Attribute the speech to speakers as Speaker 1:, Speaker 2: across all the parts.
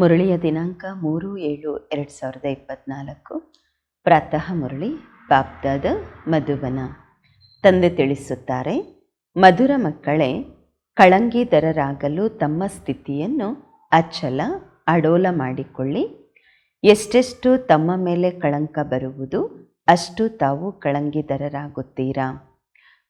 Speaker 1: ಮುರಳಿಯ ದಿನಾಂಕ ಮೂರು ಏಳು ಎರಡು ಸಾವಿರದ ಇಪ್ಪತ್ನಾಲ್ಕು. ಪ್ರಾತಃ ಮುರಳಿ, ಬಾಪ್ದಾದ ಮಧುಬನ. ತಂದೆ ತಿಳಿಸುತ್ತಾರೆ, ಮಧುರ ಮಕ್ಕಳೇ, ಕಳಂಗಿದರರಾಗಲು ತಮ್ಮ ಸ್ಥಿತಿಯನ್ನು ಅಚ್ಚಲ ಅಡೋಲ ಮಾಡಿಕೊಳ್ಳಿ. ಎಷ್ಟೆಷ್ಟು ತಮ್ಮ ಮೇಲೆ ಕಳಂಕ ಬರುವುದು ಅಷ್ಟು ತಾವು ಕಳಂಗಿದರರಾಗುತ್ತೀರಾ?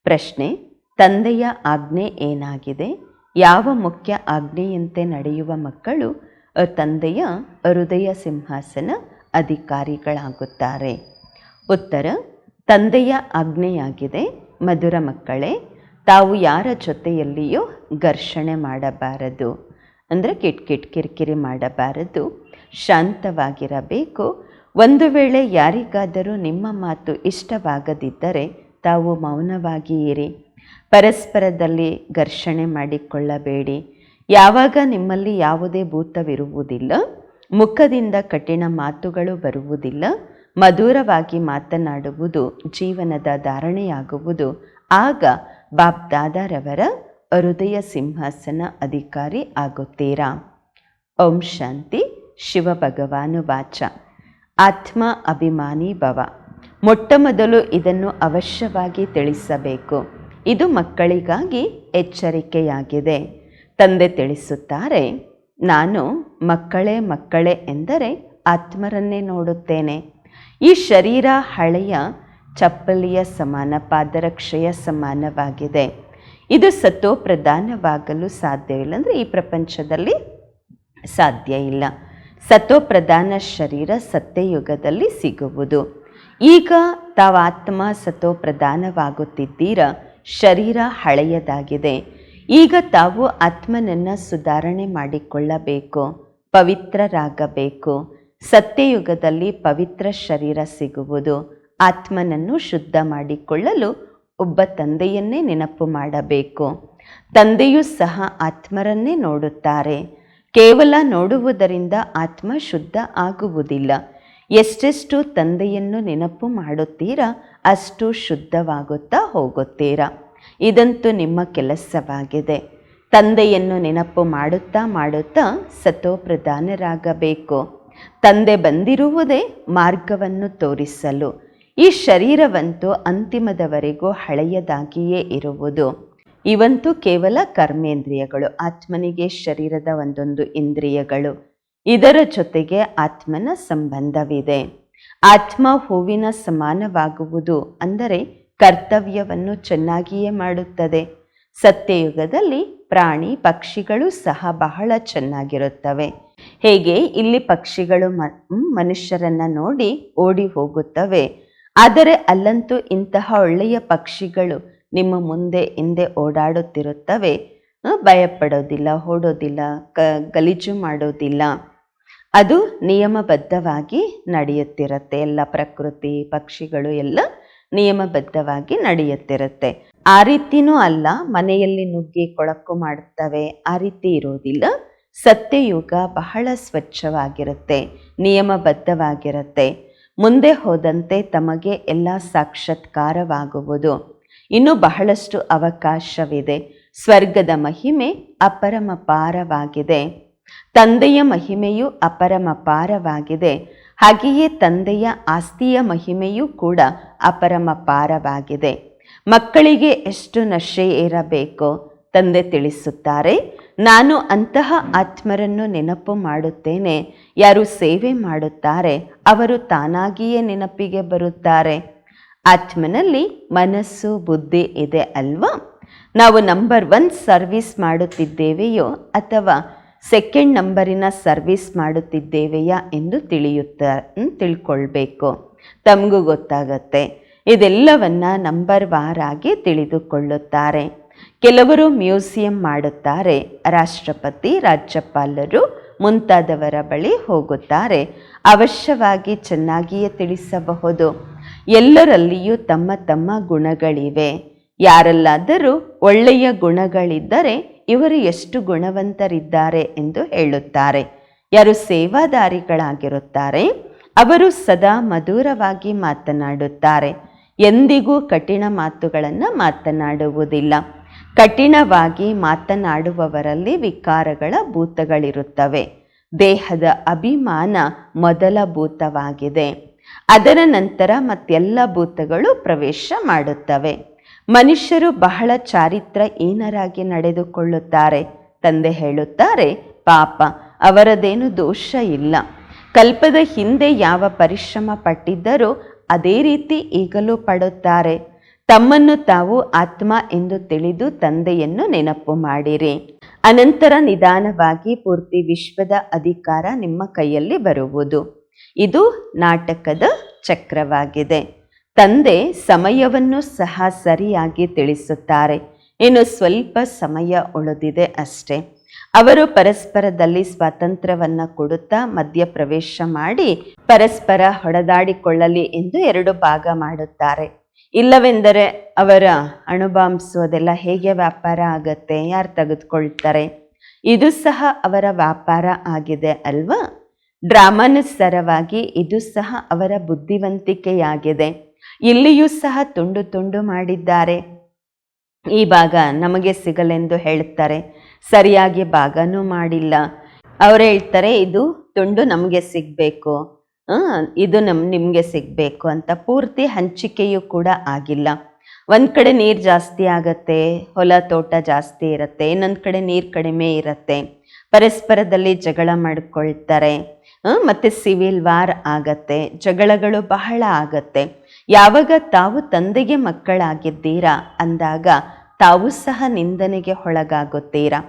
Speaker 1: ಪ್ರಶ್ನೆ, ತಂದೆಯ ಆಜ್ಞೆ ಏನಾಗಿದೆ? ಯಾವ ಮುಖ್ಯ ಆಜ್ಞೆಯಂತೆ ನಡೆಯುವ ಮಕ್ಕಳು ತಂದೆಯ ಹೃದಯ ಸಿಂಹಾಸನ ಅಧಿಕಾರಿಗಳಾಗುತ್ತಾರೆ? ಉತ್ತರ, ತಂದೆಯ ಆಜ್ಞೆಯಾಗಿದೆ, ಮಧುರ ಮಕ್ಕಳೇ, ತಾವು ಯಾರ ಜೊತೆಯಲ್ಲಿಯೂ ಘರ್ಷಣೆ ಮಾಡಬಾರದು. ಅಂದರೆ ಕಿಟ್ ಕಿಟ್ ಕಿರಿಕಿರಿ ಮಾಡಬಾರದು. ಶಾಂತವಾಗಿರಬೇಕು. ಒಂದು ವೇಳೆ ಯಾರಿಗಾದರೂ ನಿಮ್ಮ ಮಾತು ಇಷ್ಟವಾಗದಿದ್ದರೆ ತಾವು ಮೌನವಾಗಿ ಇರಿ. ಪರಸ್ಪರದಲ್ಲಿ ಘರ್ಷಣೆ ಮಾಡಿಕೊಳ್ಳಬೇಡಿ. ಯಾವಾಗ ನಿಮ್ಮಲ್ಲಿ ಯಾವುದೇ ಭೂತವಿರುವುದಿಲ್ಲ, ಮುಖದಿಂದ ಕಠಿಣ ಮಾತುಗಳು ಬರುವುದಿಲ್ಲ, ಮಧುರವಾಗಿ ಮಾತನಾಡುವುದು ಜೀವನದ ಧಾರಣೆಯಾಗುವುದು, ಆಗ ಬಾಬ್ದಾದಾರವರ ಹೃದಯ ಸಿಂಹಾಸನ ಅಧಿಕಾರಿ ಆಗುತ್ತೀರಾ? ಓಂ ಶಾಂತಿ ಶಿವ ಭಗವಾನು ವಾಚ ಆತ್ಮ ಅಭಿಮಾನಿ ಭವ. ಮೊಟ್ಟ ಮೊದಲು ಇದನ್ನು ಅವಶ್ಯವಾಗಿ ತಿಳಿಸಬೇಕು. ಇದು ಮಕ್ಕಳಿಗಾಗಿ ಎಚ್ಚರಿಕೆಯಾಗಿದೆ. ತಂದೆ ತಿಳಿಸುತ್ತಾರೆ, ನಾನು ಮಕ್ಕಳೇ ಮಕ್ಕಳೇ ಎಂದರೆ ಆತ್ಮರನ್ನೇ ನೋಡುತ್ತೇನೆ. ಈ ಶರೀರ ಹಳೆಯ ಚಪ್ಪಲಿಯ ಸಮಾನ, ಪಾದರಕ್ಷೆಯ ಸಮಾನವಾಗಿದೆ. ಇದು ಸತ್ವ ಪ್ರಧಾನವಾಗಲು ಸಾಧ್ಯವಿಲ್ಲ ಅಂದರೆ ಈ ಪ್ರಪಂಚದಲ್ಲಿ ಸಾಧ್ಯ ಇಲ್ಲ. ಸತೋ ಪ್ರಧಾನ ಶರೀರ ಸತ್ಯಯುಗದಲ್ಲಿ ಸಿಗುವುದು. ಈಗ ತಾವು ಆತ್ಮ ಸತೋ ಪ್ರಧಾನವಾಗುತ್ತಿದ್ದೀರ, ಶರೀರ ಹಳೆಯದಾಗಿದೆ. ಈಗ ತಾವು ಆತ್ಮನನ್ನು ಸುಧಾರಣೆ ಮಾಡಿಕೊಳ್ಳಬೇಕು, ಪವಿತ್ರರಾಗಬೇಕು. ಸತ್ಯಯುಗದಲ್ಲಿ ಪವಿತ್ರ ಶರೀರ ಸಿಗುವುದು. ಆತ್ಮನನ್ನು ಶುದ್ಧ ಮಾಡಿಕೊಳ್ಳಲು ಒಬ್ಬ ತಂದೆಯನ್ನೇ ನೆನಪು ಮಾಡಬೇಕು. ತಂದೆಯೂ ಸಹ ಆತ್ಮರನ್ನೇ ನೋಡುತ್ತಾರೆ. ಕೇವಲ ನೋಡುವುದರಿಂದ ಆತ್ಮ ಶುದ್ಧ ಆಗುವುದಿಲ್ಲ. ಎಷ್ಟೆಷ್ಟು ತಂದೆಯನ್ನು ನೆನಪು ಮಾಡುತ್ತೀರಾ, ಅಷ್ಟು ಶುದ್ಧವಾಗುತ್ತಾ ಹೋಗುತ್ತೀರಾ. ಇದಂತೂ ನಿಮ್ಮ ಕೆಲಸವಾಗಿದೆ. ತಂದೆಯನ್ನು ನೆನಪು ಮಾಡುತ್ತಾ ಮಾಡುತ್ತಾ ಸತೋಪ್ರಧಾನರಾಗಬೇಕು ತಂದೆ ಬಂದಿರುವುದೇ ಮಾರ್ಗವನ್ನು ತೋರಿಸಲು. ಈ ಶರೀರವಂತೂ ಅಂತಿಮದವರೆಗೂ ಹಳೆಯದಾಗಿಯೇ ಇರುವುದು. ಇವಂತೂ ಕೇವಲ ಕರ್ಮೇಂದ್ರಿಯಗಳು, ಆತ್ಮನಿಗೆ ಶರೀರದ ಒಂದೊಂದು ಇಂದ್ರಿಯಗಳು. ಇದರ ಜೊತೆಗೆ ಆತ್ಮನ ಸಂಬಂಧವಿದೆ. ಆತ್ಮ ಹೂವಿನ ಸಮಾನವಾಗುವುದು ಅಂದರೆ ಕರ್ತವ್ಯವನ್ನು ಚೆನ್ನಾಗಿಯೇ ಮಾಡುತ್ತದೆ. ಸತ್ಯಯುಗದಲ್ಲಿ ಪ್ರಾಣಿ ಪಕ್ಷಿಗಳು ಸಹ ಬಹಳ ಚೆನ್ನಾಗಿರುತ್ತವೆ. ಹೇಗೆ? ಇಲ್ಲಿ ಪಕ್ಷಿಗಳು ಮನುಷ್ಯರನ್ನ ನೋಡಿ ಓಡಿ ಹೋಗುತ್ತವೆ. ಆದರೆ ಅಲ್ಲಂತೂ ಇಂತಹ ಒಳ್ಳೆಯ ಪಕ್ಷಿಗಳು ನಿಮ್ಮ ಮುಂದೆ ಹಿಂದೆ ಓಡಾಡುತ್ತಿರುತ್ತವೆ. ಭಯಪಡೋದಿಲ್ಲ, ಓಡೋದಿಲ್ಲ, ಕ, ಗಲೀಜು ಮಾಡೋದಿಲ್ಲ. ಅದು ನಿಯಮಬದ್ಧವಾಗಿ ನಡೆಯುತ್ತಿರುತ್ತೆ. ಎಲ್ಲ ಪ್ರಕೃತಿ, ಪಕ್ಷಿಗಳು ಎಲ್ಲ ನಿಯಮಬದ್ಧವಾಗಿ ನಡೆಯುತ್ತಿರುತ್ತೆ. ಆ ರೀತಿನೂ ಅಲ್ಲ, ಮನೆಯಲ್ಲಿ ನುಗ್ಗಿ ಕೊಳಕು ಮಾಡುತ್ತವೆ ಆ ರೀತಿ ಇರೋದಿಲ್ಲ. ಸತ್ಯಯುಗ ಬಹಳ ಸ್ವಚ್ಛವಾಗಿರುತ್ತೆ, ನಿಯಮಬದ್ಧವಾಗಿರುತ್ತೆ. ಮುಂದೆ ಹೋದಂತೆ ತಮಗೆ ಎಲ್ಲ ಸಾಕ್ಷಾತ್ಕಾರವಾಗುವುದು. ಇನ್ನು ಬಹಳಷ್ಟು ಅವಕಾಶವಿದೆ. ಸ್ವರ್ಗದ ಮಹಿಮೆ ಅಪರಮಪಾರವಾಗಿದೆ ತಂದೆಯ ಮಹಿಮೆಯು ಅಪರಮಪಾರವಾಗಿದೆ ಹಾಗೆಯೇ ತಂದೆಯ ಆಸ್ತಿಯ ಮಹಿಮೆಯೂ ಕೂಡ ಅಪರಮಪಾರವಾಗಿದೆ ಮಕ್ಕಳಿಗೆ ಎಷ್ಟು ನಶೆ ಇರಬೇಕು ತಂದೆ ತಿಳಿಸುತ್ತಾರೆ, ನಾನು ಅಂತಹ ಆತ್ಮರನ್ನು ನೆನಪು ಮಾಡುತ್ತೇನೆ. ಯಾರು ಸೇವೆ ಮಾಡುತ್ತಾರೆ, ಅವರು ತಾನಾಗಿಯೇ ನೆನಪಿಗೆ ಬರುತ್ತಾರೆ. ಆತ್ಮನಲ್ಲಿ ಮನಸ್ಸು, ಬುದ್ಧಿ ಇದೆ ಅಲ್ವಾ? ನಾವು ನಂಬರ್ ಒನ್ ಸರ್ವಿಸ್ ಮಾಡುತ್ತಿದ್ದೇವೆಯೋ ಅಥವಾ ಸೆಕೆಂಡ್ ನಂಬರಿನ ಸರ್ವಿಸ್ ಮಾಡುತ್ತಿದ್ದೇವೆಯಾ ಎಂದು ತಿಳಿಯುತ್ತ ತಿಳ್ಕೊಳ್ಬೇಕು. ತಮಗೂ ಗೊತ್ತಾಗತ್ತೆ. ಇದೆಲ್ಲವನ್ನ ನಂಬರ್ ವಾರಾಗಿ ತಿಳಿದುಕೊಳ್ಳುತ್ತಾರೆ. ಕೆಲವರು ಮ್ಯೂಸಿಯಂ ಮಾಡುತ್ತಾರೆ. ರಾಷ್ಟ್ರಪತಿ, ರಾಜ್ಯಪಾಲರು ಮುಂತಾದವರ ಬಳಿ ಹೋಗುತ್ತಾರೆ. ಅವಶ್ಯವಾಗಿ ಚೆನ್ನಾಗಿಯೇ ತಿಳಿಸಬಹುದು. ಎಲ್ಲರಲ್ಲಿಯೂ ತಮ್ಮ ತಮ್ಮ ಗುಣಗಳಿವೆ. ಯಾರಲ್ಲಾದರೂ ಒಳ್ಳೆಯ ಗುಣಗಳಿದ್ದರೆ ಇವರು ಎಷ್ಟು ಗುಣವಂತರಿದ್ದಾರೆ ಎಂದು ಹೇಳುತ್ತಾರೆ. ಯಾರು ಸೇವಾದಾರಿಗಳಾಗಿರುತ್ತಾರೆ, ಅವರು ಸದಾ ಮಧುರವಾಗಿ ಮಾತನಾಡುತ್ತಾರೆ. ಎಂದಿಗೂ ಕಠಿಣ ಮಾತುಗಳನ್ನು ಮಾತನಾಡುವುದಿಲ್ಲ. ಕಠಿಣವಾಗಿ ಮಾತನಾಡುವವರಲ್ಲಿ ವಿಕಾರಗಳ ಭೂತಗಳಿರುತ್ತವೆ. ದೇಹದ ಅಭಿಮಾನ ಮೊದಲ ಭೂತವಾಗಿದೆ. ಅದರ ನಂತರ ಮತ್ತೆಲ್ಲ ಭೂತಗಳು ಪ್ರವೇಶ ಮಾಡುತ್ತವೆ. ಮನುಷ್ಯರು ಬಹಳ ಚಾರಿತ್ರ ಏನರಾಗಿ ನಡೆದುಕೊಳ್ಳುತ್ತಾರೆ? ತಂದೆ ಹೇಳುತ್ತಾರೆ, ಪಾಪ, ಅವರದೇನು ದೋಷ ಇಲ್ಲ. ಕಲ್ಪದ ಹಿಂದೆ ಯಾವ ಪರಿಶ್ರಮ ಪಟ್ಟಿದ್ದರೂ ಅದೇ ರೀತಿ ಈಗಲೂ ಪಡುತ್ತಾರೆ. ತಮ್ಮನ್ನು ತಾವು ಆತ್ಮ ಎಂದು ತಿಳಿದು ತಂದೆಯನ್ನು ನೆನಪು ಮಾಡಿರಿ. ಅನಂತರ ನಿಧಾನವಾಗಿ ಪೂರ್ತಿ ವಿಶ್ವದ ಅಧಿಕಾರ ನಿಮ್ಮ ಕೈಯಲ್ಲಿ ಬರುವುದು. ಇದು ನಾಟಕದ ಚಕ್ರವಾಗಿದೆ. ತಂದೆ ಸಮಯವನ್ನು ಸಹ ಸರಿಯಾಗಿ ತಿಳಿಸುತ್ತಾರೆ. ಇನ್ನು ಸ್ವಲ್ಪ ಸಮಯ ಉಳಿದಿದೆ ಅಷ್ಟೇ. ಅವರು ಪರಸ್ಪರದಲ್ಲಿ ಸ್ವಾತಂತ್ರ್ಯವನ್ನ ಕೊಡುತ್ತಾ ಮಧ್ಯ ಪ್ರವೇಶ ಮಾಡಿ ಪರಸ್ಪರ ಹೊಡೆದಾಡಿಕೊಳ್ಳಲಿ ಎಂದು ಎರಡು ಭಾಗ ಮಾಡುತ್ತಾರೆ. ಇಲ್ಲವೆಂದರೆ ಅವರ ಅಣುಬಾಂಬಿಸೋದೆಲ್ಲ ಹೇಗೆ ವ್ಯಾಪಾರ ಆಗತ್ತೆ? ಯಾರು ತೆಗೆದುಕೊಳ್ತಾರೆ? ಇದು ಸಹ ಅವರ ವ್ಯಾಪಾರ ಆಗಿದೆ ಅಲ್ವಾ? ಡ್ರಾಮಾನುಸಾರವಾಗಿ ಇದು ಸಹ ಅವರ ಬುದ್ಧಿವಂತಿಕೆಯಾಗಿದೆ. ಇಲ್ಲಿಯೂ ಸಹ ತುಂಡು ತುಂಡು ಮಾಡಿದ್ದಾರೆ. ಈ ಭಾಗ ನಮಗೆ ಸಿಗಲೆಂದು ಹೇಳ್ತಾರೆ ಸರಿಯಾಗಿ ಭಾಗನೂ ಮಾಡಿಲ್ಲ. ಅವ್ರು ಹೇಳ್ತಾರೆ, ಇದು ತುಂಡು ನಮಗೆ ಸಿಗಬೇಕು. ಇದು ನಮ್, ನಿಮಗೆ ಸಿಗಬೇಕು. ಅಂತ ಪೂರ್ತಿ ಹಂಚಿಕೆಯೂ ಕೂಡ ಆಗಿಲ್ಲ. ಒಂದು ಕಡೆ ನೀರು ಜಾಸ್ತಿ ಆಗತ್ತೆ, ಹೊಲ, ತೋಟ ಜಾಸ್ತಿ ಇರುತ್ತೆ, ಇನ್ನೊಂದು ಕಡೆ ನೀರು ಕಡಿಮೆ ಇರುತ್ತೆ. ಪರಸ್ಪರದಲ್ಲಿ ಜಗಳ ಮಾಡ್ಕೊಳ್ತಾರೆ. ಮತ್ತೆ ಸಿವಿಲ್ ವಾರ್ ಆಗತ್ತೆ, ಜಗಳಗಳು ಬಹಳ ಆಗತ್ತೆ. ಯಾವಾಗ ತಾವು ತಂದೆಗೆ ಮಕ್ಕಳಾಗಿದ್ದೀರಾ ಅಂದಾಗ ತಾವು ಸಹ ನಿಂದನೆಗೆ ಒಳಗಾಗುತ್ತೀರಾ?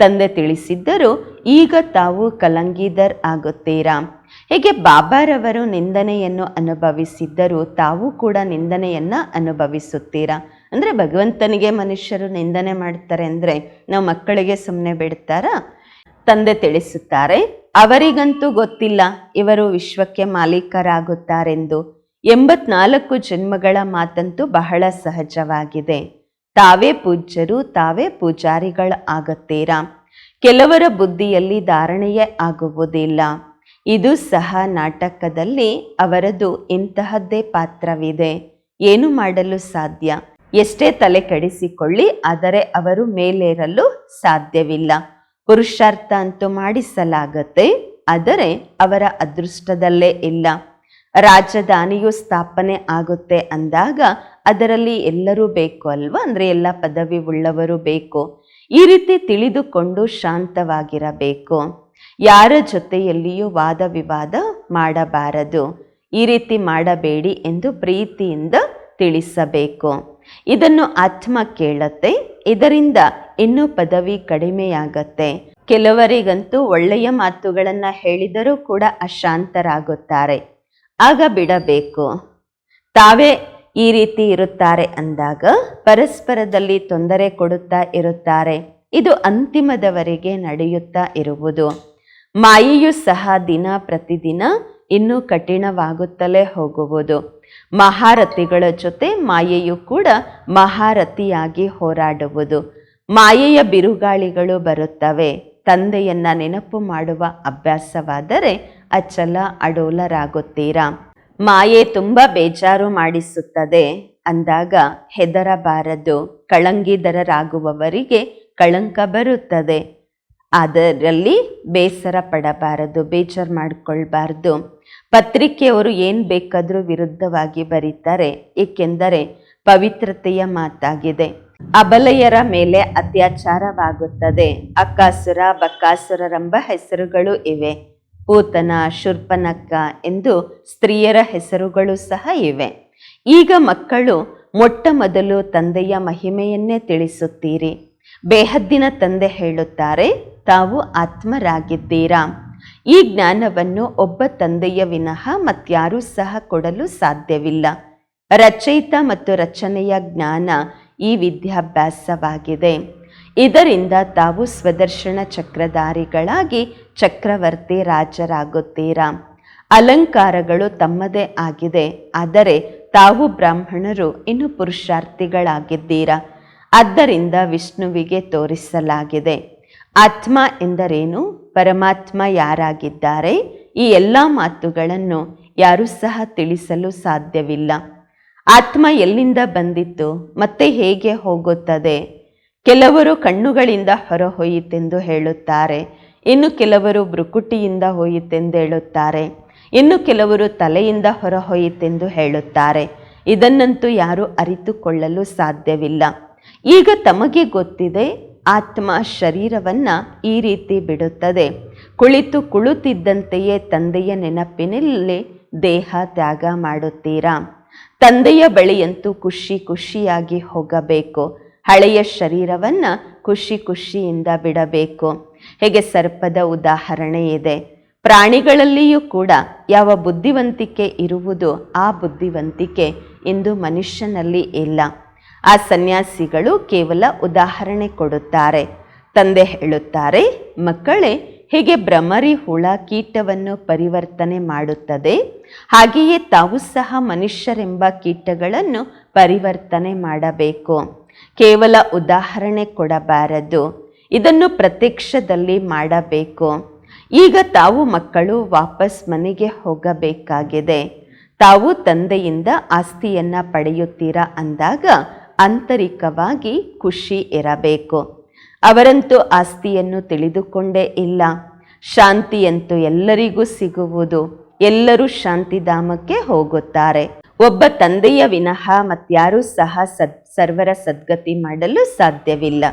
Speaker 1: ತಂದೆ ತಿಳಿಸಿದ್ದರು, ಈಗ ತಾವು ಕಲಂಗಿದರ್ ಆಗುತ್ತೀರಾ? ಹೇಗೆ ಬಾಬಾರವರು ನಿಂದನೆಯನ್ನು ಅನುಭವಿಸಿದ್ದರೂ ತಾವು ಕೂಡ ನಿಂದನೆಯನ್ನ ಅನುಭವಿಸುತ್ತೀರಾ? ಅಂದ್ರೆ ಭಗವಂತನಿಗೆ ಮನುಷ್ಯರು ನಿಂದನೆ ಮಾಡ್ತಾರೆ ಅಂದ್ರೆ ನಾವು ಮಕ್ಕಳಿಗೆ ಸುಮ್ಮನೆ ಬಿಡ್ತಾರಾ? ತಂದೆ ತಿಳಿಸುತ್ತಾರೆ ಅವರಿಗಂತೂ ಗೊತ್ತಿಲ್ಲ ಇವರು ವಿಶ್ವಕ್ಕೆ ಮಾಲೀಕರಾಗುತ್ತಾರೆಂದು. ಎಂಬತ್ನಾಲ್ಕು ಜನ್ಮಗಳ ಮಾತಂತೂ ಬಹಳ ಸಹಜವಾಗಿದೆ. ತಾವೇ ಪೂಜ್ಯರು, ತಾವೇ ಪೂಜಾರಿಗಳು ಆಗುತ್ತೀರಾ? ಕೆಲವರ ಬುದ್ಧಿಯಲ್ಲಿ ಧಾರಣೆಯೇ ಆಗುವುದಿಲ್ಲ. ಇದು ಸಹ ನಾಟಕದಲ್ಲಿ ಅವರದು ಇಂತಹದ್ದೇ ಪಾತ್ರವಿದೆ. ಏನು ಮಾಡಲು ಸಾಧ್ಯ? ಎಷ್ಟೇ ತಲೆ ಕೆಡಿಸಿಕೊಳ್ಳಿ, ಆದರೆ ಅವರು ಮೇಲೇರಲು ಸಾಧ್ಯವಿಲ್ಲ. ಪುರುಷಾರ್ಥ ಅಂತೂ ಮಾಡಿಸಲಾಗತ್ತೆ, ಆದರೆ ಅವರ ಅದೃಷ್ಟದಲ್ಲೇ ಇಲ್ಲ. ರಾಜಧಾನಿಯು ಸ್ಥಾಪನೆ ಆಗುತ್ತೆ ಅಂದಾಗ ಅದರಲ್ಲಿ ಎಲ್ಲರೂ ಬೇಕು ಅಲ್ವಾ? ಅಂದರೆ ಎಲ್ಲ ಪದವಿ ಉಳ್ಳವರು ಬೇಕು. ಈ ರೀತಿ ತಿಳಿದುಕೊಂಡು ಶಾಂತವಾಗಿರಬೇಕು. ಯಾರ ಜೊತೆಯಲ್ಲಿಯೂ ವಾದ ವಿವಾದ ಮಾಡಬಾರದು. ಈ ರೀತಿ ಮಾಡಬೇಡಿ ಎಂದು ಪ್ರೀತಿಯಿಂದ ತಿಳಿಸಬೇಕು. ಇದನ್ನು ಆತ್ಮ ಕೇಳತ್ತೆ. ಇದರಿಂದ ಇನ್ನೂ ಪದವಿ ಕಡಿಮೆಯಾಗತ್ತೆ. ಕೆಲವರಿಗಂತೂ ಒಳ್ಳೆಯ ಮಾತುಗಳನ್ನು ಹೇಳಿದರೂ ಕೂಡ ಅಶಾಂತರಾಗುತ್ತಾರೆ. ಆಗ ಬಿಡಬೇಕು. ತಾವೇ ಈ ರೀತಿ ಇರುತ್ತಾರೆ ಅಂದಾಗ ಪರಸ್ಪರದಲ್ಲಿ ತೊಂದರೆ ಕೊಡುತ್ತಾ ಇರುತ್ತಾರೆ. ಇದು ಅಂತಿಮದವರೆಗೆ ನಡೆಯುತ್ತಾ ಇರುವುದು. ಮಾಯೆಯು ಸಹ ದಿನ ಪ್ರತಿದಿನ ಇನ್ನೂ ಕಠಿಣವಾಗುತ್ತಲೇ ಹೋಗುವುದು. ಮಹಾರಥಿಗಳ ಜೊತೆ ಮಾಯೆಯು ಕೂಡ ಮಹಾರಥಿಯಾಗಿ ಹೋರಾಡುವುದು. ಮಾಯೆಯ ಬಿರುಗಾಳಿಗಳು ಬರುತ್ತವೆ. ತಂದೆಯನ್ನ ನೆನಪು ಮಾಡುವ ಅಭ್ಯಾಸವಾದರೆ ಅಚಲ ಅಡೋಲರಾಗುತ್ತೀರಾ. ಮಾಯೆ ತುಂಬ ಬೇಜಾರು ಮಾಡಿಸುತ್ತದೆ. ಅಂದಾಗ ಹೆದರಬಾರದು. ಕಳಂಗಿದರರಾಗುವವರಿಗೆ ಕಳಂಕ ಬರುತ್ತದೆ. ಅದರಲ್ಲಿ ಬೇಸರ ಪಡಬಾರದು. ಬೇಜಾರು ಮಾಡಿಕೊಳ್ಬಾರ್ದು. ಪತ್ರಿಕೆಯವರು ಏನು ಬೇಕಾದರೂ ವಿರುದ್ಧವಾಗಿ ಬರೀತಾರೆ. ಏಕೆಂದರೆ ಪವಿತ್ರತೆಯ ಮಾತಾಗಿದೆ. ಅಬಲೆಯರ ಮೇಲೆ ಅತ್ಯಾಚಾರವಾಗುತ್ತದೆ. ಅಕ್ಕಾಸುರ, ಬಕ್ಕಾಸುರರೆಂಬ ಹೆಸರುಗಳು ಇವೆ. ಪೂತನ, ಶುರ್ಪನಕ್ಕ ಎಂದು ಸ್ತ್ರೀಯರ ಹೆಸರುಗಳು ಸಹ ಇವೆ. ಈಗ ಮಕ್ಕಳು ಮೊಟ್ಟ ಮೊದಲು ತಂದೆಯ ಮಹಿಮೆಯನ್ನೇ ತಿಳಿಸುತ್ತೀರಿ. ಬೇಹದ್ದಿನ ತಂದೆ ಹೇಳುತ್ತಾರೆ, ತಾವು ಆತ್ಮರಾಗಿದ್ದೀರಾ? ಈ ಜ್ಞಾನವನ್ನು ಒಬ್ಬ ತಂದೆಯ ವಿನಃ ಮತ್ಯಾರೂ ಸಹ ಕೊಡಲು ಸಾಧ್ಯವಿಲ್ಲ. ರಚಯಿತ ಮತ್ತು ರಚನೆಯ ಜ್ಞಾನ ಈ ವಿದ್ಯಾಭ್ಯಾಸವಾಗಿದೆ. ಇದರಿಂದ ತಾವು ಸ್ವದರ್ಶನ ಚಕ್ರಧಾರಿಗಳಾಗಿ ಚಕ್ರವರ್ತಿ ರಾಜರಾಗುತ್ತೀರಾ? ಅಲಂಕಾರಗಳು ತಮ್ಮದೇ ಆಗಿದೆ. ಆದರೆ ತಾವು ಬ್ರಾಹ್ಮಣರು, ಇನ್ನು ಪುರುಷಾರ್ಥಿಗಳಾಗಿದ್ದೀರಾ? ಆದ್ದರಿಂದ ವಿಷ್ಣುವಿಗೆ ತೋರಿಸಲಾಗಿದೆ. ಆತ್ಮ ಎಂದರೇನು? ಪರಮಾತ್ಮ ಯಾರಾಗಿದ್ದಾರೆ? ಈ ಎಲ್ಲ ಮಾತುಗಳನ್ನು ಯಾರೂ ಸಹ ತಿಳಿಸಲು ಸಾಧ್ಯವಿಲ್ಲ. ಆತ್ಮ ಎಲ್ಲಿಂದ ಬಂದಿತ್ತು, ಮತ್ತೆ ಹೇಗೆ ಹೋಗುತ್ತದೆ? ಕೆಲವರು ಕಣ್ಣುಗಳಿಂದ ಹೊರಹೊಯಿತೆಂದು ಹೇಳುತ್ತಾರೆ, ಇನ್ನು ಕೆಲವರು ಬೃಕುಟಿಯಿಂದ ಹೋಯಿತೆಂದು ಹೇಳುತ್ತಾರೆ ಇನ್ನು ಕೆಲವರು ತಲೆಯಿಂದ ಹೊರಹೊಯಿತೆಂದು ಹೇಳುತ್ತಾರೆ. ಇದನ್ನಂತೂ ಯಾರೂ ಅರಿತುಕೊಳ್ಳಲು ಸಾಧ್ಯವಿಲ್ಲ. ಈಗ ತಮಗೆ ಗೊತ್ತಿದೆ, ಆತ್ಮ ಶರೀರವನ್ನ ಈ ರೀತಿ ಬಿಡುತ್ತದೆ. ಕುಳಿತು ಕುಳಿತಿದ್ದಂತೆಯೇ ತಂದೆಯ ನೆನಪಿನಲ್ಲಿ ದೇಹ ತ್ಯಾಗ ಮಾಡುತ್ತೀರಾ? ತಂದೆಯ ಬಳಿಯಂತೂ ಖುಷಿ ಖುಷಿಯಾಗಿ ಹೋಗಬೇಕು. ಹಳೆಯ ಶರೀರವನ್ನು ಖುಷಿ ಖುಷಿಯಿಂದ ಬಿಡಬೇಕು. ಹೇಗೆ ಸರ್ಪದ ಉದಾಹರಣೆ ಇದೆ. ಪ್ರಾಣಿಗಳಲ್ಲಿಯೂ ಕೂಡ ಯಾವ ಬುದ್ಧಿವಂತಿಕೆ ಇರುವುದು ಆ ಬುದ್ಧಿವಂತಿಕೆ ಇಂದು ಮನುಷ್ಯನಲ್ಲಿ ಇಲ್ಲ. ಆ ಸನ್ಯಾಸಿಗಳು ಕೇವಲ ಉದಾಹರಣೆ ಕೊಡುತ್ತಾರೆ. ತಂದೆ ಹೇಳುತ್ತಾರೆ, ಮಕ್ಕಳೇ ಹೇಗೆ ಭ್ರಮರಿ ಹುಳ ಕೀಟವನ್ನು ಪರಿವರ್ತನೆ ಮಾಡುತ್ತದೆ? ಹಾಗೆಯೇ ತಾವು ಸಹ ಮನುಷ್ಯರೆಂಬ ಕೀಟಗಳನ್ನು ಪರಿವರ್ತನೆ ಮಾಡಬೇಕು. ಕೇವಲ ಉದಾಹರಣೆ ಕೊಡಬಾರದು. ಇದನ್ನು ಪ್ರತ್ಯಕ್ಷದಲ್ಲಿ ಮಾಡಬೇಕು. ಈಗ ತಾವು ಮಕ್ಕಳು ವಾಪಸ್ ಮನೆಗೆ ಹೋಗಬೇಕಾಗಿದೆ. ತಾವು ತಂದೆಯಿಂದ ಆಸ್ತಿಯನ್ನು ಪಡೆಯುತ್ತೀರಾ ಅಂದಾಗ, ಆಂತರಿಕವಾಗಿ ಖುಷಿ ಇರಬೇಕು. ಅವರಂತೂ ಆಸ್ತಿಯನ್ನು ತಿಳಿದುಕೊಂಡೇ ಇಲ್ಲ. ಶಾಂತಿಯಂತೂ ಎಲ್ಲರಿಗೂ ಸಿಗುವುದು. ಎಲ್ಲರೂ ಶಾಂತಿಧಾಮಕ್ಕೆ ಹೋಗುತ್ತಾರೆ. ಒಬ್ಬ ತಂದೆಯ ವಿನಃ ಮತ್ಯಾರೂ ಸಹ ಸದ್, ಸರ್ವರ ಸದ್ಗತಿ ಮಾಡಲು ಸಾಧ್ಯವಿಲ್ಲ.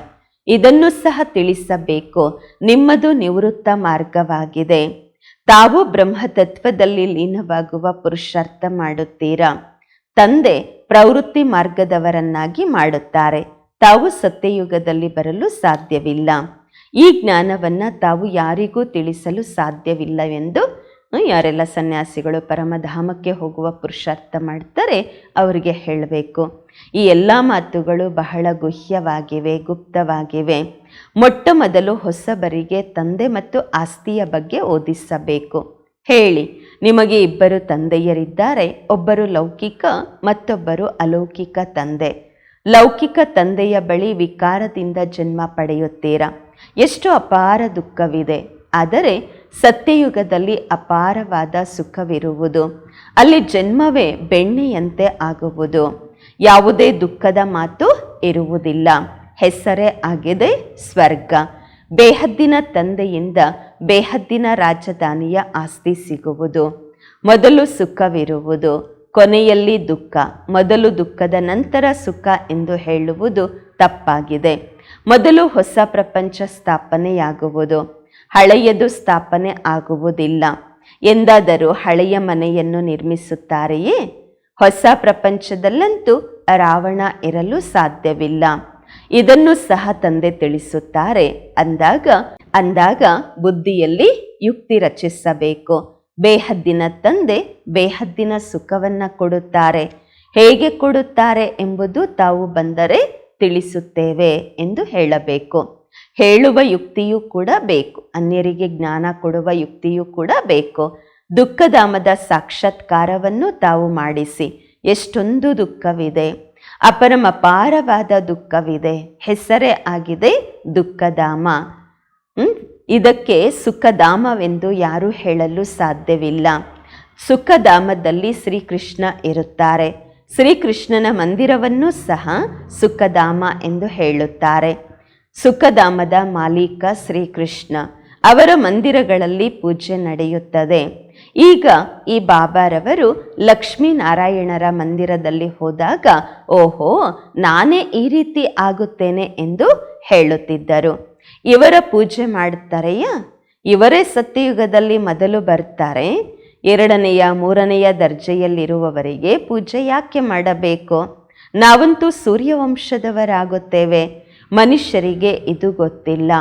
Speaker 1: ಇದನ್ನು ಸಹ ತಿಳಿಸಬೇಕು. ನಿಮ್ಮದು ನಿವೃತ್ತ ಮಾರ್ಗವಾಗಿದೆ. ತಾವು ಬ್ರಹ್ಮತತ್ವದಲ್ಲಿ ಲೀನವಾಗುವ ಪುರುಷಾರ್ಥ ಮಾಡುತ್ತೀರಾ? ತಂದೆ ಪ್ರವೃತ್ತಿ ಮಾರ್ಗದವರನ್ನಾಗಿ ಮಾಡುತ್ತಾರೆ. ತಾವು ಸತ್ಯಯುಗದಲ್ಲಿ ಬರಲು ಸಾಧ್ಯವಿಲ್ಲ. ಈ ಜ್ಞಾನವನ್ನು ತಾವು ಯಾರಿಗೂ ತಿಳಿಸಲು ಸಾಧ್ಯವಿಲ್ಲ ಎಂದು ಯಾರೆಲ್ಲ ಸನ್ಯಾಸಿಗಳು ಪರಮಧಾಮಕ್ಕೆ ಹೋಗುವ ಪುರುಷಾರ್ಥ ಮಾಡ್ತಾರೆ ಅವರಿಗೆ ಹೇಳಬೇಕು. ಈ ಎಲ್ಲ ಮಾತುಗಳು ಬಹಳ ಗುಹ್ಯವಾಗಿವೆ, ಗುಪ್ತವಾಗಿವೆ. ಮೊಟ್ಟ ಮೊದಲು ಹೊಸಬರಿಗೆ ತಂದೆ ಮತ್ತು ಆಸ್ತಿಯ ಬಗ್ಗೆ ಓದಿಸಬೇಕು. ಹೇಳಿ, ನಿಮಗೆ ಇಬ್ಬರು ತಂದೆಯರಿದ್ದಾರೆ, ಒಬ್ಬರು ಲೌಕಿಕ, ಮತ್ತೊಬ್ಬರು ಅಲೌಕಿಕ ತಂದೆ. ಲೌಕಿಕ ತಂದೆಯ ಬಳಿ ವಿಕಾರದಿಂದ ಜನ್ಮ ಪಡೆಯುತ್ತೀರಾ? ಎಷ್ಟು ಅಪಾರ ದುಃಖವಿದೆ. ಆದರೆ ಸತ್ಯಯುಗದಲ್ಲಿ ಅಪಾರವಾದ ಸುಖವಿರುವುದು. ಅಲ್ಲಿ ಜನ್ಮವೇ ಬೆಣ್ಣೆಯಂತೆ ಆಗುವುದು. ಯಾವುದೇ ದುಃಖದ ಮಾತು ಇರುವುದಿಲ್ಲ. ಹೆಸರೇ ಆಗಿದೆ ಸ್ವರ್ಗ. ಬೇಹದ್ದಿನ ತಂದೆಯಿಂದ ಬೇಹದ್ದಿನ ರಾಜಧಾನಿಯ ಆಸ್ತಿ ಸಿಗುವುದು. ಮೊದಲು ಸುಖವಿರುವುದು. ಕೊನೆಯಲ್ಲಿ ದುಃಖ, ಮೊದಲು ದುಃಖದ ನಂತರ ಸುಖ ಎಂದು ಹೇಳುವುದು ತಪ್ಪಾಗಿದೆ. ಮೊದಲು ಹೊಸ ಪ್ರಪಂಚ ಸ್ಥಾಪನೆಯಾಗುವುದು, ಹಳೆಯದು ಸ್ಥಾಪನೆ ಆಗುವುದಿಲ್ಲ. ಎಂದಾದರೂ ಹಳೆಯ ಮನೆಯನ್ನು ನಿರ್ಮಿಸುತ್ತಾರೆಯೇ? ಹೊಸ ಪ್ರಪಂಚದಲ್ಲಂತೂ ರಾವಣ ಇರಲು ಸಾಧ್ಯವಿಲ್ಲ. ಇದನ್ನು ಸಹ ತಂದೆ ತಿಳಿಸುತ್ತಾರೆ. ಅಂದಾಗ ಅಂದಾಗ ಬುದ್ಧಿಯಲ್ಲಿ ಯುಕ್ತಿ ರಚಿಸಬೇಕು. ಬೇಹದ್ದಿನ ತಂದೆ ಬೇಹದ್ದಿನ ಸುಖವನ್ನು ಕೊಡುತ್ತಾರೆ. ಹೇಗೆ ಕೊಡುತ್ತಾರೆ ಎಂಬುದು ತಾವು ಬಂದರೆ ತಿಳಿಸುತ್ತೇವೆ ಎಂದು ಹೇಳಬೇಕು. ಹೇಳುವ ಯುಕ್ತಿಯೂ ಕೂಡ ಬೇಕು. ಅನ್ಯರಿಗೆ ಜ್ಞಾನ ಕೊಡುವ ಯುಕ್ತಿಯೂ ಕೂಡ ಬೇಕು. ದುಃಖಧಾಮದ ಸಾಕ್ಷಾತ್ಕಾರವನ್ನು ತಾವು ಮಾಡಿಸಿ. ಎಷ್ಟೊಂದು ದುಃಖವಿದೆ. ಅಪರಮಪಾರವಾದ ದುಃಖವಿದೆ. ಹೆಸರೇ ಆಗಿದೆ ದುಃಖಧಾಮ? ಇದಕ್ಕೆ ಸುಖಧಾಮವೆಂದು ಯಾರೂ ಹೇಳಲು ಸಾಧ್ಯವಿಲ್ಲ. ಸುಖಧಾಮದಲ್ಲಿ ಶ್ರೀಕೃಷ್ಣ ಇರುತ್ತಾರೆ. ಶ್ರೀಕೃಷ್ಣನ ಮಂದಿರವನ್ನು ಸಹ ಸುಖಧಾಮ ಎಂದು ಹೇಳುತ್ತಾರೆ. ಸುಖಧಾಮದ ಮಾಲೀಕ ಶ್ರೀಕೃಷ್ಣ. ಅವರ ಮಂದಿರಗಳಲ್ಲಿ ಪೂಜೆ ನಡೆಯುತ್ತದೆ. ಈಗ ಈ ಬಾಬಾರವರು ಲಕ್ಷ್ಮೀನಾರಾಯಣರ ಮಂದಿರದಲ್ಲಿ ಹೋದಾಗ, ಓಹೋ, ನಾನೇ ಈ ರೀತಿ ಆಗುತ್ತೇನೆ ಎಂದು ಹೇಳುತ್ತಿದ್ದರು. ಇವರ ಪೂಜೆ ಮಾಡುತ್ತಾರೆಯಾ ಇವರೇ ಸತ್ಯಯುಗದಲ್ಲಿ ಮೊದಲು ಬರ್ತಾರೆ. ಎರಡನೆಯ, ಮೂರನೆಯ ದರ್ಜೆಯಲ್ಲಿರುವವರಿಗೆ ಪೂಜೆ ಯಾಕೆ ಮಾಡಬೇಕು? ನಾವಂತೂ ಸೂರ್ಯವಂಶದವರಾಗುತ್ತೇವೆ. ಮನುಷ್ಯರಿಗೆ ಇದು ಗೊತ್ತಿಲ್ಲ.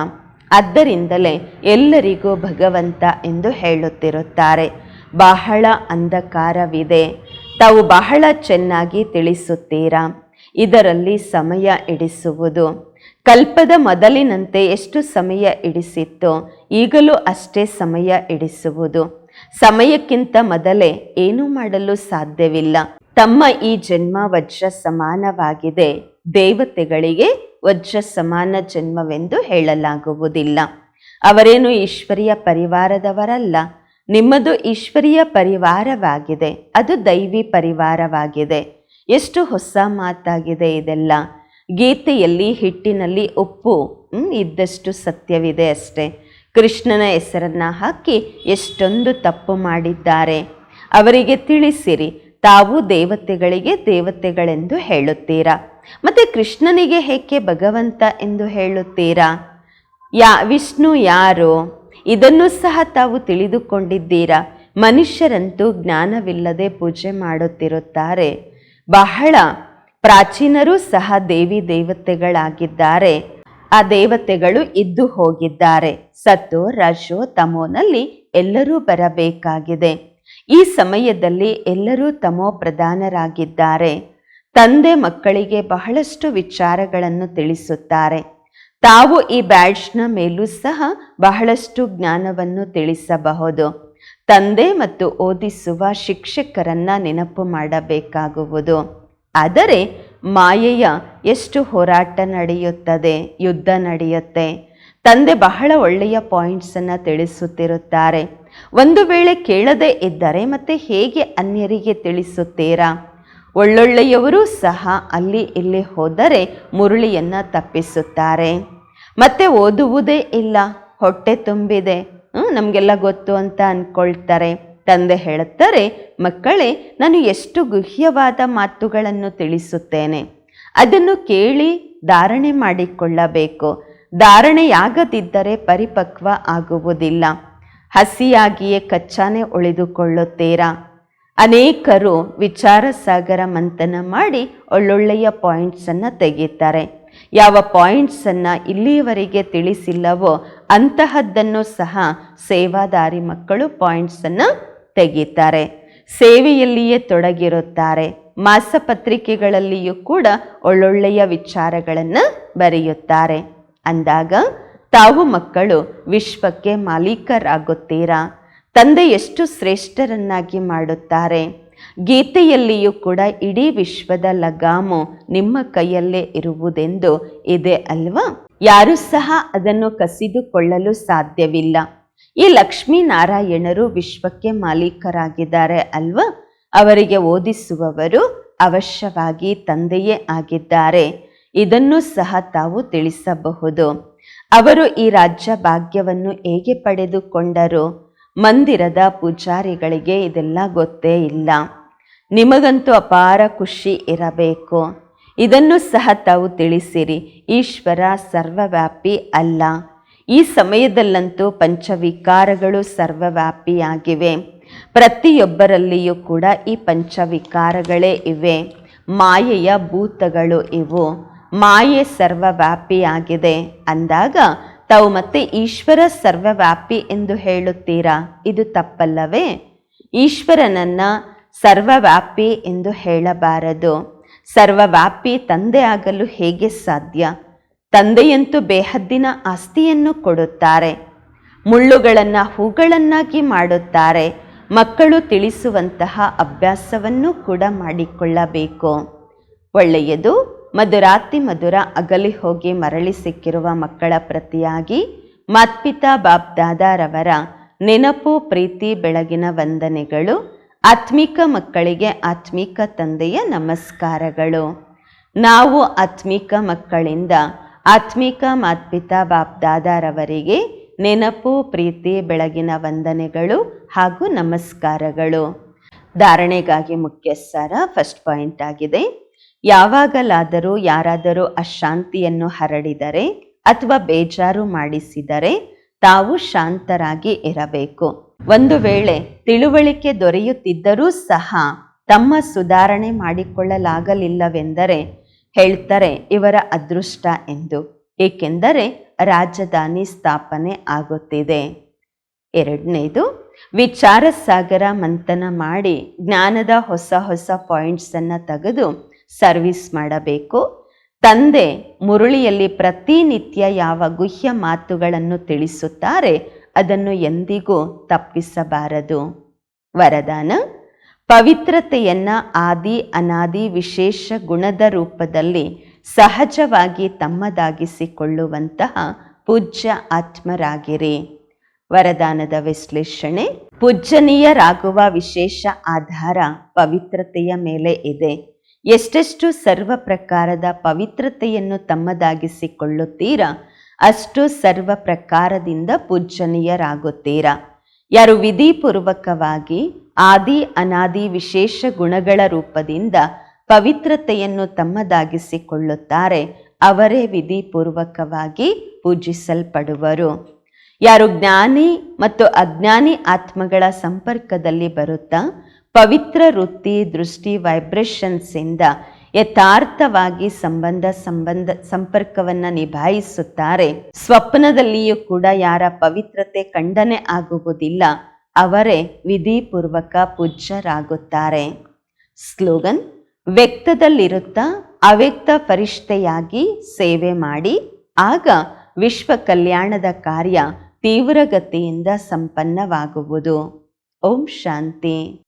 Speaker 1: ಆದ್ದರಿಂದಲೇ ಎಲ್ಲರಿಗೂ ಭಗವಂತ ಎಂದು ಹೇಳುತ್ತಿರುತ್ತಾರೆ. ಬಹಳ ಅಂಧಕಾರವಿದೆ. ತಾವು ಬಹಳ ಚೆನ್ನಾಗಿ ತಿಳಿಸುತ್ತೀರಾ? ಇದರಲ್ಲಿ ಸಮಯ ಇಡಿಸುವುದು. ಕಲ್ಪದ ಮೊದಲಿನಂತೆ ಎಷ್ಟು ಸಮಯ ಇಡಿಸಿತ್ತೋ ಈಗಲೂ ಅಷ್ಟೇ ಸಮಯ ಇಡಿಸುವುದು. ಸಮಯಕ್ಕಿಂತ ಮೊದಲೇ ಏನೂ ಮಾಡಲು ಸಾಧ್ಯವಿಲ್ಲ. ತಮ್ಮ ಈ ಜನ್ಮ ವಜ್ರ ಸಮಾನವಾಗಿದೆ. ದೇವತೆಗಳಿಗೆ ವಜ್ರ ಸಮಾನ ಜನ್ಮವೆಂದು ಹೇಳಲಾಗುವುದಿಲ್ಲ. ಅವರೇನು ಈಶ್ವರಿಯ ಪರಿವಾರದವರಲ್ಲ. ನಿಮ್ಮದು ಈಶ್ವರೀಯ ಪರಿವಾರವಾಗಿದೆ. ಅದು ದೈವಿ ಪರಿವಾರವಾಗಿದೆ. ಎಷ್ಟು ಹೊಸ ಮಾತಾಗಿದೆ ಇದೆಲ್ಲ. ಗೀತೆಯಲ್ಲಿ ಹಿಟ್ಟಿನಲ್ಲಿ ಉಪ್ಪು ಇದ್ದಷ್ಟು ಸತ್ಯವಿದೆ ಅಷ್ಟೇ. ಕೃಷ್ಣನ ಹೆಸರನ್ನ ಹಾಕಿ ಎಷ್ಟೊಂದು ತಪ್ಪು ಮಾಡಿದ್ದಾರೆ. ಅವರಿಗೆ ತಿಳಿಸಿರಿ, ತಾವು ದೇವತೆಗಳಿಗೆ ದೇವತೆಗಳೆಂದು ಹೇಳುತ್ತೀರಾ? ಮತ್ತೆ ಕೃಷ್ಣನಿಗೆ ಹೇಗೆ ಭಗವಂತ ಎಂದು ಹೇಳುತ್ತೀರಾ? ಯಾ, ವಿಷ್ಣು ಯಾರು? ಇದನ್ನು ಸಹ ತಾವು ತಿಳಿದುಕೊಂಡಿದ್ದೀರಾ? ಮನುಷ್ಯರಂತೂ ಜ್ಞಾನವಿಲ್ಲದೆ ಪೂಜೆ ಮಾಡುತ್ತಿರುತ್ತಾರೆ. ಬಹಳ ಪ್ರಾಚೀನರೂ ಸಹ ದೇವಿ ದೇವತೆಗಳಾಗಿದ್ದಾರೆ. ಆ ದೇವತೆಗಳು ಇದ್ದು ಹೋಗಿದ್ದಾರೆ. ಸತ್ತು, ರಶೋ, ತಮೋನಲ್ಲಿ ಎಲ್ಲರೂ ಬರಬೇಕಾಗಿದೆ. ಈ ಸಮಯದಲ್ಲಿ ಎಲ್ಲರೂ ತಮೋ ಪ್ರಧಾನರಾಗಿದ್ದಾರೆ. ತಂದೆ ಮಕ್ಕಳಿಗೆ ಬಹಳಷ್ಟು ವಿಚಾರಗಳನ್ನು ತಿಳಿಸುತ್ತಾರೆ. ತಾವು ಈ ಬ್ಯಾಡ್ಜ್ನ ಮೇಲೂ ಸಹ ಬಹಳಷ್ಟು ಜ್ಞಾನವನ್ನು ತಿಳಿಸಬಹುದು. ತಂದೆ ಮತ್ತು ಓದಿಸುವ ಶಿಕ್ಷಕರನ್ನ ನೆನಪು ಮಾಡಬೇಕಾಗುವುದು. ಆದರೆ ಮಾಯೆಯ ಎಷ್ಟು ಹೋರಾಟ ನಡೆಯುತ್ತದೆ, ಯುದ್ಧ ನಡೆಯುತ್ತೆ. ತಂದೆ ಬಹಳ ಒಳ್ಳೆಯ ಪಾಯಿಂಟ್ಸನ್ನು ತಿಳಿಸುತ್ತಿರುತ್ತಾರೆ. ಒಂದು ವೇಳೆ ಕೇಳದೇ ಇದ್ದರೆ ಮತ್ತೆ ಹೇಗೆ ಅನ್ಯರಿಗೆ ತಿಳಿಸುತ್ತೀರಾ? ಒಳ್ಳೊಳ್ಳೆಯವರು ಸಹ ಅಲ್ಲಿ ಇಲ್ಲಿ ಹೋದರೆ ಮುರುಳಿಯನ್ನು ತಪ್ಪಿಸುತ್ತಾರೆ. ಮತ್ತೆ ಓದುವುದೇ ಇಲ್ಲ, ಹೊಟ್ಟೆ ತುಂಬಿದೆ. ನಮಗೆಲ್ಲ ಗೊತ್ತು ಅಂತ ಅಂದ್ಕೊಳ್ತಾರೆ ತಂದೆ ಹೇಳುತ್ತಾರೆ, ಮಕ್ಕಳೇ, ನಾನು ಎಷ್ಟು ಗುಹ್ಯವಾದ ಮಾತುಗಳನ್ನು ತಿಳಿಸುತ್ತೇನೆ. ಅದನ್ನು ಕೇಳಿ ಧಾರಣೆ ಮಾಡಿಕೊಳ್ಳಬೇಕು. ಧಾರಣೆಯಾಗದಿದ್ದರೆ ಪರಿಪಕ್ವ ಆಗುವುದಿಲ್ಲ. ಹಸಿಯಾಗಿಯೇ ಕಚ್ಚಾನೆ ಉಳಿದುಕೊಳ್ಳುತ್ತೀರಾ? ಅನೇಕರು ವಿಚಾರ ಸಾಗರ ಮಂಥನ ಮಾಡಿ ಒಳ್ಳೊಳ್ಳೆಯ ಪಾಯಿಂಟ್ಸನ್ನು ತೆಗೀತಾರೆ ಯಾವ ಪಾಯಿಂಟ್ಸನ್ನು ಇಲ್ಲಿಯವರೆಗೆ ತಿಳಿಸಿಲ್ಲವೋ, ಅಂತಹದ್ದನ್ನು ಸಹ ಸೇವಾದಾರಿ ಮಕ್ಕಳು ಪಾಯಿಂಟ್ಸನ್ನು ತೆಗೀತಾರೆ ಸೇವೆಯಲ್ಲಿಯೇ ತೊಡಗಿರುತ್ತಾರೆ. ಮಾಸಪತ್ರಿಕೆಗಳಲ್ಲಿಯೂ ಕೂಡ ಒಳ್ಳೊಳ್ಳೆಯ ವಿಚಾರಗಳನ್ನು ಬರೆಯುತ್ತಾರೆ. ಅಂದಾಗ, ತಾವು ಮಕ್ಕಳು ವಿಶ್ವಕ್ಕೆ ಮಾಲೀಕರಾಗುತ್ತೀರಾ? ತಂದೆ ಎಷ್ಟು ಶ್ರೇಷ್ಠರನ್ನಾಗಿ ಮಾಡುತ್ತಾರೆ? ಗೀತೆಯಲ್ಲಿಯೂ ಕೂಡ ಇಡೀ ವಿಶ್ವದ ಲಗಾಮು ನಿಮ್ಮ ಕೈಯಲ್ಲೇ ಇರುವುದೆಂದು ಇದೆ ಅಲ್ವಾ? ಯಾರೂ ಸಹ ಅದನ್ನು ಕಸಿದುಕೊಳ್ಳಲು ಸಾಧ್ಯವಿಲ್ಲ. ಈ ಲಕ್ಷ್ಮೀನಾರಾಯಣರು ವಿಶ್ವಕ್ಕೆ ಮಾಲೀಕರಾಗಿದ್ದಾರೆ ಅಲ್ವಾ? ಅವರಿಗೆ ಓದಿಸುವವರು ಅವಶ್ಯವಾಗಿ ತಂದೆಯೇ ಆಗಿದ್ದಾರೆ. ಇದನ್ನು ಸಹ ತಾವು ತಿಳಿಸಬಹುದು. ಅವರು ಈ ರಾಜ್ಯ ಭಾಗ್ಯವನ್ನು ಹೇಗೆ ಪಡೆದುಕೊಂಡರು? ಮಂದಿರದ ಪೂಜಾರಿಗಳಿಗೆ ಇದೆಲ್ಲ ಗೊತ್ತೇ ಇಲ್ಲ. ನಿಮಗಂತೂ ಅಪಾರ ಖುಷಿ ಇರಬೇಕು. ಇದನ್ನು ಸಹ ತಾವು ತಿಳಿಸಿರಿ. ಈಶ್ವರ ಸರ್ವವ್ಯಾಪಿ ಅಲ್ಲ. ಈ ಸಮಯದಲ್ಲಂತೂ ಪಂಚವಿಕಾರಗಳು ಸರ್ವವ್ಯಾಪಿಯಾಗಿವೆ. ಪ್ರತಿಯೊಬ್ಬರಲ್ಲಿಯೂ ಕೂಡ ಈ ಪಂಚವಿಕಾರಗಳೇ ಇವೆ. ಮಾಯೆಯ ಭೂತಗಳು ಇವು. ಮಾಯೆ ಸರ್ವವ್ಯಾಪಿಯಾಗಿದೆ. ಅಂದಾಗ ತಾವು ಮತ್ತೆ ಈಶ್ವರ ಸರ್ವವ್ಯಾಪಿ ಎಂದು ಹೇಳುತ್ತೀರಾ? ಇದು ತಪ್ಪಲ್ಲವೇ? ಈಶ್ವರನನ್ನ ಸರ್ವವ್ಯಾಪಿ ಎಂದು ಹೇಳಬಾರದು. ಸರ್ವವ್ಯಾಪಿ ತಂದೆ ಆಗಲು ಹೇಗೆ ಸಾಧ್ಯ? ತಂದೆಯಂತೂ ಬೇಹದ್ದಿನ ಆಸ್ತಿಯನ್ನು ಕೊಡುತ್ತಾರೆ. ಮುಳ್ಳುಗಳನ್ನು ಹೂಗಳನ್ನಾಗಿ ಮಾಡುತ್ತಾರೆ. ಮಕ್ಕಳು ತಿಳಿಸುವಂತಹ ಅಭ್ಯಾಸವನ್ನು ಕೂಡ ಮಾಡಿಕೊಳ್ಳಬೇಕು. ಒಳ್ಳೆಯದು, ಮಧುರಾತಿ ಮಧುರ ಅಗಲಿ ಹೋಗಿ ಮರಳಿ ಸಿಕ್ಕಿರುವ ಮಕ್ಕಳ ಪ್ರತಿಯಾಗಿ ಮಾತ್ಪಿತಾ ಬಾಬ್ ದಾದಾರವರ ನೆನಪು, ಪ್ರೀತಿ, ಬೆಳಗಿನ ವಂದನೆಗಳು, ಆತ್ಮಿಕ ಮಕ್ಕಳಿಗೆ ಆತ್ಮಿಕ ತಂದೆಯ ನಮಸ್ಕಾರಗಳು. ನಾವು ಆತ್ಮಿಕ ಮಕ್ಕಳಿಂದ ಆತ್ಮಿಕ ಮಾತ್ಪಿತಾ ಬಾಪ್ ದಾದಾರವರಿಗೆ ನೆನಪು, ಪ್ರೀತಿ, ಬೆಳಗಿನ ವಂದನೆಗಳು ಹಾಗೂ ನಮಸ್ಕಾರಗಳು. ಧಾರಣೆಗಾಗಿ ಮುಖ್ಯ ಫಸ್ಟ್ ಪಾಯಿಂಟ್ ಆಗಿದೆ. ಯಾವಾಗಲಾದರೂ ಯಾರಾದರೂ ಅಶಾಂತಿಯನ್ನು ಹರಡಿದರೆ ಅಥವಾ ಬೇಜಾರು ಮಾಡಿಸಿದರೆ ತಾವು ಶಾಂತರಾಗಿ ಇರಬೇಕು. ಒಂದು ವೇಳೆ ತಿಳುವಳಿಕೆ ದೊರೆಯುತ್ತಿದ್ದರೂ ಸಹ ತಮ್ಮ ಸುಧಾರಣೆ ಮಾಡಿಕೊಳ್ಳಲಾಗಲಿಲ್ಲವೆಂದರೆ ಹೇಳ್ತಾರೆ, ಇವರ ಅದೃಷ್ಟ ಎಂದು. ಏಕೆಂದರೆ ರಾಜಧಾನಿ ಸ್ಥಾಪನೆ ಆಗುತ್ತಿದೆ. ಎರಡನೇದು ವಿಚಾರ ಸಾಗರ ಮಂಥನ ಮಾಡಿ ಜ್ಞಾನದ ಹೊಸ ಹೊಸ ಪಾಯಿಂಟ್ಸನ್ನು ತೆಗೆದು ಸರ್ವಿಸ್ ಮಾಡಬೇಕು. ತಂದೆ ಮುರುಳಿಯಲ್ಲಿ ಪ್ರತಿನಿತ್ಯ ಯಾವ ಗುಹ್ಯ ಮಾತುಗಳನ್ನು ತಿಳಿಸುತ್ತಾರೆ, ಅದನ್ನು ಎಂದಿಗೂ ತಪ್ಪಿಸಬಾರದು. ವರದಾನ ಪವಿತ್ರತೆಯನ್ನ ಆದಿ ಅನಾದಿ ವಿಶೇಷ ಗುಣದ ರೂಪದಲ್ಲಿ ಸಹಜವಾಗಿ ತಮ್ಮದಾಗಿಸಿಕೊಳ್ಳುವಂತಹ ಪೂಜ್ಯ ಆತ್ಮರಾಗಿರಿ. ವರದಾನದ ವಿಶ್ಲೇಷಣೆ, ಪೂಜ್ಯನೀಯರಾಗುವ ವಿಶೇಷ ಆಧಾರ ಪವಿತ್ರತೆಯ ಮೇಲೆ ಇದೆ. ಎಷ್ಟೆಷ್ಟು ಸರ್ವ ಪ್ರಕಾರದ ಪವಿತ್ರತೆಯನ್ನು ತಮ್ಮದಾಗಿಸಿಕೊಳ್ಳುತ್ತೀರಾ, ಅಷ್ಟು ಸರ್ವ ಪ್ರಕಾರದಿಂದ ಪೂಜ್ಯನೀಯರಾಗುತ್ತೀರಾ. ಯಾರು ವಿಧಿಪೂರ್ವಕವಾಗಿ ಆದಿ ಅನಾದಿ ವಿಶೇಷ ಗುಣಗಳ ರೂಪದಿಂದ ಪವಿತ್ರತೆಯನ್ನು ತಮ್ಮದಾಗಿಸಿಕೊಳ್ಳುತ್ತಾರೆ. ಅವರೇ ವಿಧಿಪೂರ್ವಕವಾಗಿ ಪೂಜಿಸಲ್ಪಡುವರು. ಯಾರು ಜ್ಞಾನಿ ಮತ್ತು ಅಜ್ಞಾನಿ ಆತ್ಮಗಳ ಸಂಪರ್ಕದಲ್ಲಿ ಬರುತ್ತಾ, ಪವಿತ್ರ ವೃತ್ತಿ, ದೃಷ್ಟಿ ವೈಬ್ರೇಷನ್ಸ್ ಇಂದ ಯಥಾರ್ಥವಾಗಿ ಸಂಬಂಧ ಸಂಬಂಧ, ಸಂಪರ್ಕವನ್ನು ನಿಭಾಯಿಸುತ್ತಾರೆ. ಸ್ವಪ್ನದಲ್ಲಿಯೂ ಕೂಡ ಯಾರ ಪವಿತ್ರತೆ ಖಂಡನೆ ಆಗುವುದಿಲ್ಲ. ಅವರೇ ವಿಧಿಪೂರ್ವಕ ಪೂಜ್ಯರಾಗುತ್ತಾರೆ. ಸ್ಲೋಗನ್, ವ್ಯಕ್ತದಲ್ಲಿರುತ್ತಾ ಅವ್ಯಕ್ತ ಪರಿಷ್ಠೆಯಾಗಿ ಸೇವೆ ಮಾಡಿ, ಆಗ ವಿಶ್ವ ಕಲ್ಯಾಣದ ಕಾರ್ಯ ತೀವ್ರಗತಿಯಿಂದ ಸಂಪನ್ನವಾಗುವುದು. ಓಂ ಶಾಂತಿ.